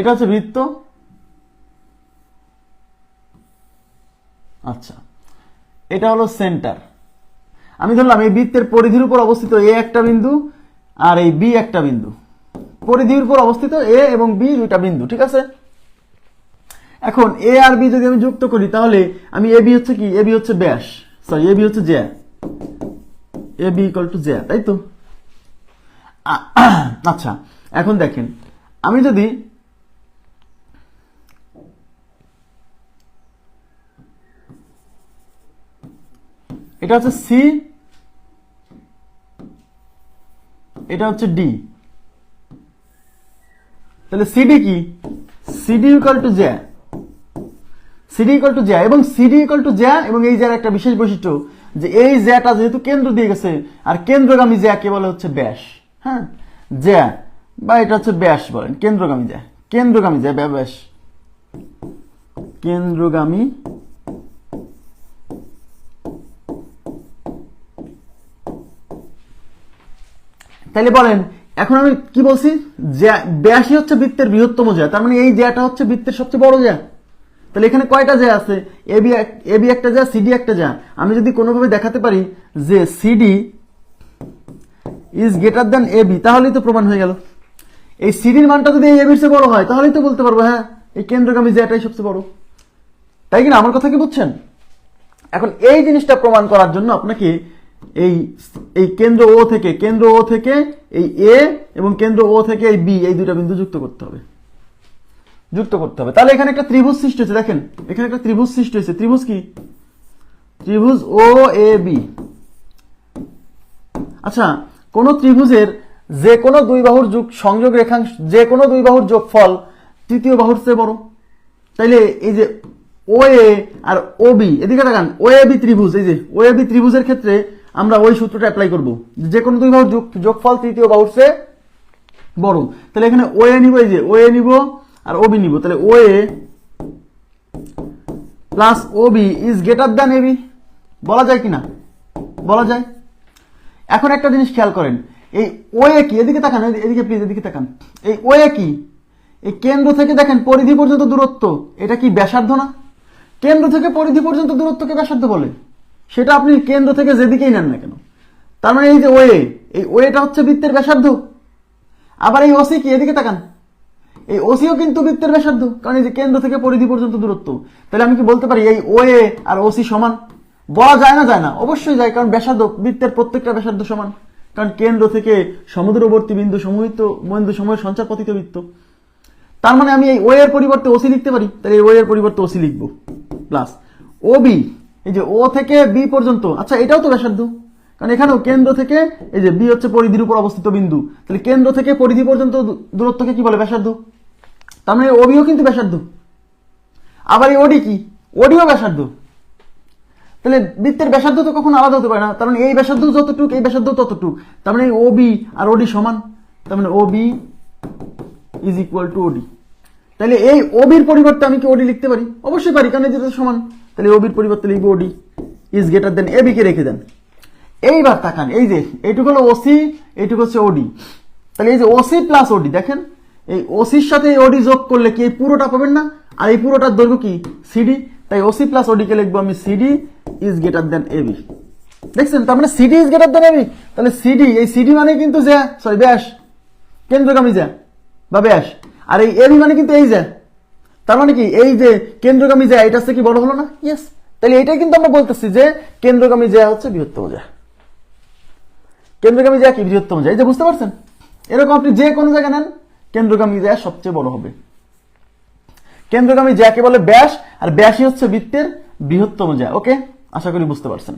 এটা হচ্ছে বৃত্ত। আচ্ছা এটা হলো সেন্টার। আমি ধরলাম এই বৃত্তের পরিধির উপর অবস্থিত এ একটা বিন্দু আর এই বি একটা বিন্দু। পরিধির উপর অবস্থিত এ এবং বি দুইটা বিন্দু, ঠিক আছে? এখন এ আর বি যদি আমি যুক্ত করি, তাহলে আমি এ বি হচ্ছে কি? এ বি হচ্ছে ব্যাস। সরি এ বি হচ্ছে জ্যা। এ বি ইকাল টু জ্যা, তাই তো? আচ্ছা এখন দেখেন, আমি যদি এটা হচ্ছে সি এটা হচ্ছে ডি তাহলে সিডি কি? সিডি ইকাল টু জ্যা সিডি ইকাল টু জ্যা এবং সিডি ইকাল টু জ্যা এবং এই জ্যার একটা বিশেষ বৈশিষ্ট্য যে এই জ্যাটা যেহেতু কেন্দ্র দিয়ে গেছে, আর কেন্দ্রগামী জ্যাকে বলে হচ্ছে ব্যাস হ্যাঁ? জ্যা বা এটা হচ্ছে ব্যাস বলেন, কেন্দ্রগামী জ্যা কেন্দ্রগামী জ্যা ব্যা- ব্যাস। কেন্দ্রগামী তাহলে বলেন, এখন আমি কি বলছি? ব্যাসই হচ্ছে বৃত্তের বৃহত্তম জ্যা, তার মানে এই জ্যাটা হচ্ছে বৃত্তের সবচেয়ে বড় জ্যা। তাহলে এখানে কয়টা জ্যা আছে? এবি এবি একটা জ্যা সিডি একটা জ্যা। আমি যদি কোনোভাবে দেখাতে পারি যে CD is greater than AB তাহলেই তো প্রমাণ হয়ে গেল। এই সিডির মানটা যদি এই এবির চেয়ে বড় হয়, তাহলেই তো বলতে পারব হ্যাঁ এই কেন্দ্রগামী জ্যাটাই সবচেয়ে বড়। তাই কিনা আমার কথা কি বুঝছেন? এখন এই জিনিসটা প্রমাণ করার জন্য আপনাকে এই এই কেন্দ্র ও থেকে, কেন্দ্র ও থেকে এই এ এবং কেন্দ্র ও থেকে এই বি এই দুটা বিন্দু যুক্ত করতে হবে। যুক্ত করতে হবে। তাহলে এখানে একটা ত্রিভুজ সৃষ্টি হয়েছে, দেখেন। এখানে একটা ত্রিভুজ সৃষ্টি হয়েছে। ত্রিভুজ কি? ত্রিভুজ ও এ বি আচ্ছা কোন ত্রিভুজের যে কোনো দুই বাহুর যুগ সংযোগ রেখাংশ, যে কোনো দুই বাহুর যোগফল তৃতীয় বাহুর চেয়ে বড়। তাইলে এই যে ও এ আর ও বি এদিকে তাকান। ও এ বি ত্রিভুজ, এই যে ও এ বি ত্রিভুজের ক্ষেত্রে আমরা ওই সূত্রটা অ্যাপ্লাই করব। যে কোনো দুই বাহুর যোগ যোগফল তৃতীয় বাহুর চেয়ে বড়। তাহলে এখানে ও এ নিব, এই যে ও এ নিব আর ও বি নিব। তাহলে O A plus O B is greater than A B বলা যায় কিনা? বলা যায়। এখন একটা জিনিস খেয়াল করেন। এই ওয়ে কি? এদিকে তাকান এদিকে প্লিজ এদিকে তাকান। এই ওয়ে কি? এই কেন্দ্র থেকে দেখেন, পরিধি পর্যন্ত দূরত্ব, এটা কি ব্যাসার্ধ না? কেন্দ্র থেকে পরিধি পর্যন্ত দূরত্বকে ব্যাসার্ধ বলে। সেটা আপনি কেন্দ্র থেকে যেদিকেই নেন না কেন? তার মানে এই যে ওয়ে, এই ওয়েটা হচ্ছে বৃত্তের ব্যাসার্ধ। আবার এই ওসি কি? এদিকে তাকান। এই ওসিও কিন্তু বৃত্তের ব্যাসার্ধ, কারণ এই যে কেন্দ্র থেকে পরিধি পর্যন্ত দূরত্ব। তাহলে আমি কি বলতে পারি এই ওএ আর ওসি সমান? বলা যায় না যায় না, অবশ্যই যায়, কারণ ব্যাসার্ধ, বৃত্তের প্রত্যেকটা ব্যাসার্ধ সমান। কারণ কেন্দ্র থেকে সমুদ্রবর্তী বিন্দু সমুহিত, বিন্দু সময়ের সঞ্চার পতিত বৃত্ত। তার মানে আমি এই ও এর পরিবর্তে ওসি লিখতে পারি? তাহলে এই ও এর পরিবর্তে ওসি লিখব। প্লাস ও বি এই যে ও থেকে বি পর্যন্ত। আচ্ছা এটাও তো ব্যাসার্ধ। কারণ এখানেও কেন্দ্র থেকে, এই যে বি হচ্ছে পরিধির উপর অবস্থিত বিন্দু। তাহলে কেন্দ্র থেকে পরিধি পর্যন্ত দূরত্বকে কি বলে? ব্যাসার্ধ। তার মানে ওবিও কিন্তু ব্যাসার্ধ। আবার এই ওডি কি? ওডিও ব্যাসার্ধ। তাহলে বৃত্তের ব্যাসার্ধ তো কখনো আলাদা হতে পারে না। তার মানে এই ব্যাসার্ধ যতটুক, এই ব্যাসার্ধ ততটুক। তার মানে ও বি আর ওডি সমান। তার মানে O B is equal to OD তাহলে এই ওবির পরিবর্তে আমি কি ওডি লিখতে পারি? অবশ্যই পারি, কারণ যেটা সমান। তাহলে ওবির পরিবর্তে লিখব OD. Is greater than AB কে রেখে দেন। এইবার তাকান, এই যে, এইটুকু হলো ওসি, এইটুকু হচ্ছে ওডি। তাহলে এই যে ওসি প্লাস ওডি, দেখেন, এই ওসির সাথে ওডি যোগ করলে কি এই পুরোটা পাবেন না? আর এই পুরোটার দৈর্ঘ্য কি? সিডি। তাই ওসি প্লাস ওডি কে লিখব আমি CD is greater than AB. দেখছেন? তার মানে CD is greater than AB. তাহলে সিডি, এই সিডি মানে কিন্তু যে, সরি, ব্যাস। কেন্দ্রগামী যা, বা ব্যাস। আর এই এবি মানে কিন্তু এই যা তার মানে কি এই যে কেন্দ্রগামী যা এটা হচ্ছে কি বড় হলো না? ইয়েস তাহলে এটাই কিন্তু আমরা বলতেছি যে কেন্দ্রগামী যা হচ্ছে বৃহত্তম যা কেন্দ্রগামী যা কি বৃহত্তম যা এই যে বুঝতে পারছেন? এরকম আপনি যে কোনো জায়গা নেন কেন্দ্রগামী যা সবচেয়ে বড় হবে। কেন্দ্রগামী যাকে বলে ব্যাস আর ব্যাসই হচ্ছে বৃত্তের বৃহত্তম যা ওকে? আশা করি বুঝতে পারছেন।